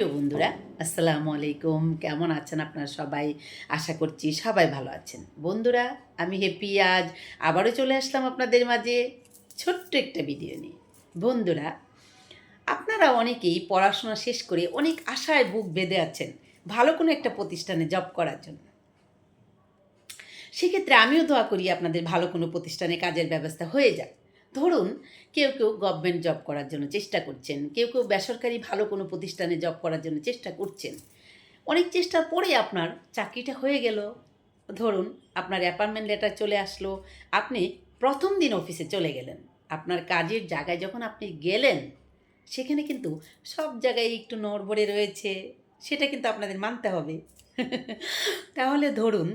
বন্ধুরা, আসসালামু আলাইকুম। কেমন আছেন আপনারা সবাই? আশা করছি সবাই ভালো আছেন। বন্ধুরা, আমি হেপি আজ আবারও চলে আসলাম আপনাদের মাঝে ছোট্ট একটা ভিডিও নিয়ে। বন্ধুরা, আপনারা অনেকেই পড়াশোনা শেষ করে অনেক আশায় বুক বেঁধে আছেন ভালো কোনো একটা প্রতিষ্ঠানে জব করার জন্য। সেক্ষেত্রে আমিও দোয়া করি আপনাদের ভালো কোনো প্রতিষ্ঠানে কাজের ব্যবস্থা হয়ে যাক। ধরুন কেউ কেউ গভর্নমেন্ট জব করার জন্য চেষ্টা করছেন, কেউ কেউ বেসরকারি ভালো কোনো প্রতিষ্ঠানে জব করার জন্য চেষ্টা করছেন। অনেক চেষ্টার পরে আপনার চাকরিটা হয়ে গেল। ধরুন আপনার অ্যাপয়েন্টমেন্ট লেটার চলে আসলো, আপনি প্রথম দিন অফিসে চলে গেলেন। আপনার কাজের জায়গায় যখন আপনি গেলেন, সেখানে কিন্তু সব জায়গায় একটু নড়বড়ে রয়েছে, সেটা কিন্তু আপনাদের মানতে হবে। তাহলে ধরুন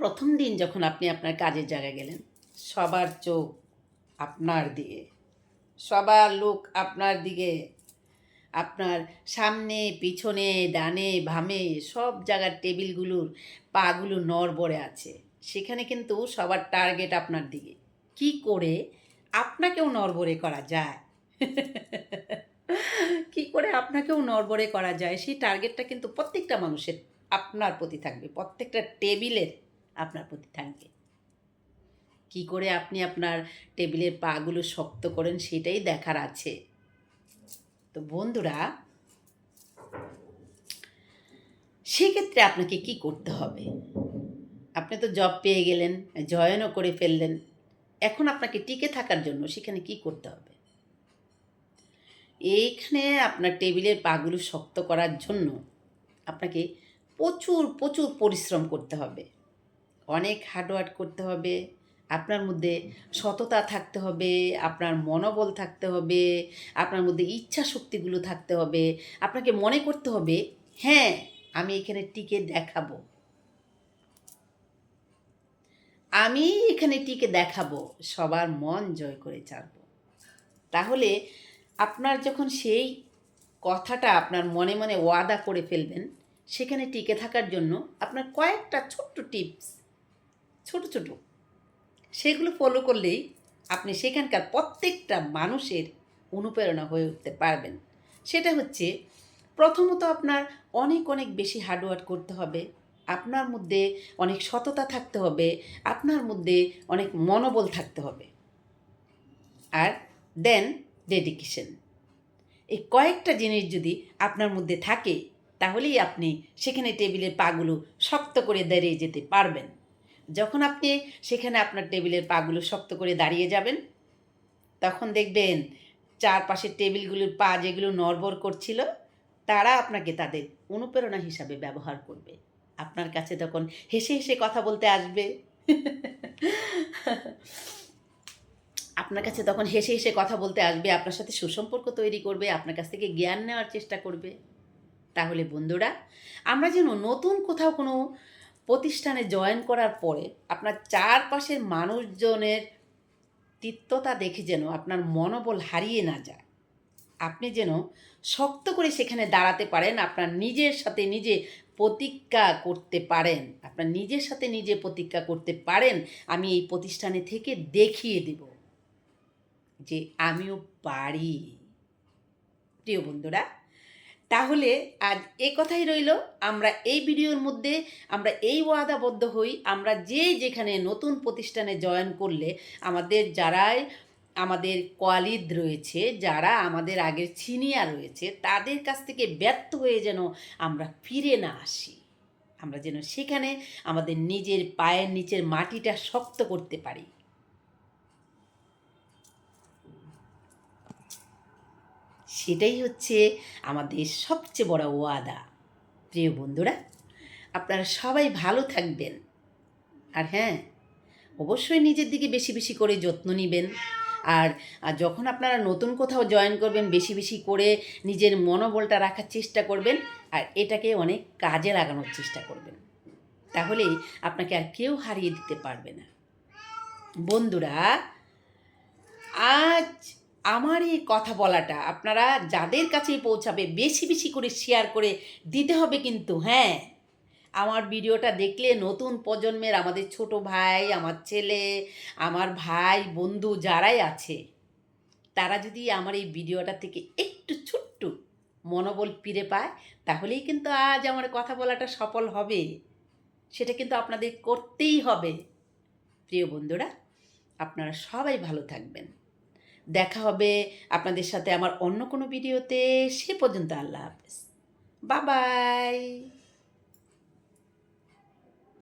প্রথম দিন যখন আপনি আপনার কাজের জায়গায় গেলেন, সবার চোখ আপনার দিকে সবার লোক আপনার দিকে। আপনার সামনে, পিছনে, ডানে, বামে, সব জায়গার টেবিলগুলোর পাগুলো নড়বড়ে আছে। সেখানে কিন্তু সবার টার্গেট আপনার দিকে। কি করে আপনাকেও নড়বড়ে করা যায়? কি করে আপনাকেও নড়বড়ে করা যায়? সেই টার্গেটটা কিন্তু প্রত্যেকটা মানুষের আপনার প্রতি থাকবে। প্রত্যেকটা টেবিলের আপনার প্রতি থাকবে। কি করে আপনি আপনার টেবিলের পাগুলো শক্ত করেন সেটাই দেখার আছে। তো বন্ধুরা, সেক্ষেত্রে আপনাকে কি করতে হবে? আপনি তো জব পেয়ে গেলেন জয়েনও করে ফেললেন। এখন আপনাকে টিকে থাকার জন্য সেখানে কি করতে হবে? এইখানে আপনার টেবিলের পাগুলো শক্ত করার জন্য আপনাকে প্রচুর প্রচুর পরিশ্রম করতে হবে। অনেক হার্ডওয়ার্ক করতে হবে আপনার মধ্যে সততা থাকতে হবে, আপনার মনোবল থাকতে হবে, আপনার মধ্যে ইচ্ছা শক্তিগুলো থাকতে হবে, আপনাকে মনে করতে হবে হ্যাঁ আমি এখানে টিকে দেখাবো। আমি এখানে টিকে দেখাবো। সবার মন জয় করে ছাড়বো তাহলে আপনার যখন সেই কথাটা আপনার মনে মনে ওয়াদা করে ফেলবেন, সেখানে টিকে থাকার জন্য আপনার কয়েকটা ছোট্ট টিপস, ছোট ছোট সেগুলো ফলো করলেই আপনি সেখানকার প্রত্যেকটা মানুষের অনুপ্রেরণা হয়ে উঠতে পারবেন। সেটা হচ্ছে প্রথমত আপনার অনেক অনেক বেশি হার্ডওয়ার্ক করতে হবে। আপনার মধ্যে অনেক সততা থাকতে হবে। আপনার মধ্যে অনেক মনোবল থাকতে হবে। আর দেন ডেডিকেশন এই কয়েকটা জিনিস যদি আপনার মধ্যে থাকে, তাহলেই আপনি সেখানে টেবিলের পাগুলো শক্ত করে দাঁড়িয়ে যেতে পারবেন। যখন আপনি সেখানে আপনার টেবিলের পাগুলো শক্ত করে দাঁড়িয়ে যাবেন, তখন দেখবেন চারপাশের টেবিলগুলোর পা যেগুলো নড়বড় করছিল, তারা আপনাকে তাদের অনুপ্রেরণা হিসাবে ব্যবহার করবে। আপনার কাছে তখন হেসে হেসে কথা বলতে আসবে। আপনার কাছে তখন হেসে হেসে কথা বলতে আসবে, আপনার সাথে সুসম্পর্ক তৈরি করবে, আপনার কাছ থেকে জ্ঞান নেওয়ার চেষ্টা করবে। তাহলে বন্ধুরা, আমরা যেন নতুন কোথাও কোনো প্রতিষ্ঠানে জয়েন করার পরে আপনার চারপাশের মানুষজনের তিক্ততা দেখে যেন আপনার মনোবল হারিয়ে না যায়। আপনি যেন শক্ত করে সেখানে দাঁড়াতে পারেন, আপনার নিজের সাথে নিজে প্রতিজ্ঞা করতে পারেন, আপনার নিজের সাথে নিজে প্রতিজ্ঞা করতে পারেন, আমি এই প্রতিষ্ঠানে থেকে দেখিয়ে দেব যে আমিও পারি। প্রিয় বন্ধুরা তাহলে আজ এ কথাই রইল। আমরা এই ভিডিওর মধ্যে আমরা এই ওয়াদাবদ্ধ হই। আমরা যে যেখানে নতুন প্রতিষ্ঠানে জয়েন করলে আমাদের যারাই আমাদের কোয়ালিদ রয়েছে, যারা আমাদের আগের সিনিয়র রয়েছে, তাদের কাছ থেকে ব্যর্থ হয়ে যেন আমরা ফিরে না আসি। আমরা যেন সেখানে আমাদের নিজের পায়ের নিচের মাটিটা শক্ত করতে পারি। সেটাই হচ্ছে আমাদের সবচেয়ে বড় ওয়াদা। প্রিয় বন্ধুরা, আপনারা সবাই ভালো থাকবেন। আর হ্যাঁ অবশ্যই নিজের দিকে বেশি বেশি করে যত্ন নেবেন। আর যখন আপনারা নতুন কোথাও জয়েন করবেন, বেশি বেশি করে নিজের মনোবলটা রাখার চেষ্টা করবেন আর এটাকে অনেক কাজে লাগানোর চেষ্টা করবেন। তাহলে আপনাকে আর কেউ হারিয়ে দিতে পারবে না। বন্ধুরা আমার এই কথা বলাটা। আপনারা যাদের কাছেই পৌঁছাবে, বেশি বেশি করে শেয়ার করে দিতে হবে কিন্তু হ্যাঁ? আমার ভিডিওটা দেখলে নতুন প্রজন্মের, আমাদের ছোট ভাই, আমার ছেলে, আমার ভাই, বন্ধু যারাই আছে, তারা যদি আমার এই ভিডিওটা থেকে একটু ছোট্ট মনোবল ফিরে পায়, তাহলেই কিন্তু আজ আমার কথা বলাটা সফল হবে। সেটা কিন্তু আপনাদের করতেই হবে। প্রিয় বন্ধুরা, আপনারা সবাই ভালো থাকবেন। দেখা হবে আপনাদের সাথে আমার অন্য কোনো ভিডিওতে সে পর্যন্ত আল্লাহ হাফেজ। বাবাই